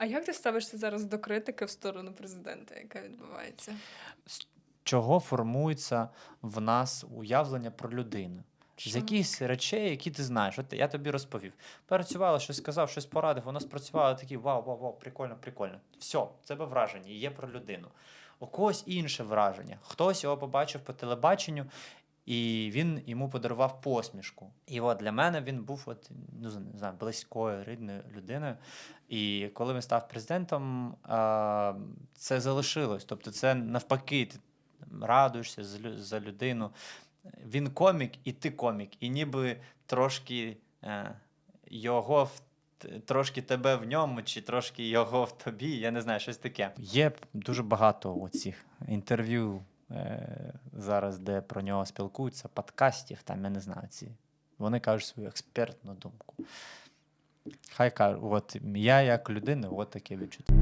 А як ти ставишся зараз до критики в сторону президента, яка відбувається? З чого формується в нас уявлення про людину? З якихось речей, які ти знаєш. От я тобі розповів. Працювала, щось сказав, щось порадив, воно спрацювало такий вау, вау, вау, прикольно, прикольно. Все, тебе враження є про людину. У когось інше враження. Хтось його побачив по телебаченню, і він йому подарував посмішку. І от для мене він був от, ну, не знаю, близькою, рідною людиною. І коли він став президентом, це залишилось. Тобто, це навпаки, ти радуєшся за людину. Він комік, і ти комік, і ніби трошки е, його в. Трошки тебе в ньому, чи трошки його в тобі, я не знаю, щось таке. Є дуже багато оцих інтерв'ю зараз, де про нього спілкуються, подкастів, там я не знаю ці. Вони кажуть свою експертну думку. Хай кажуть, от я як людина, от таке відчуття.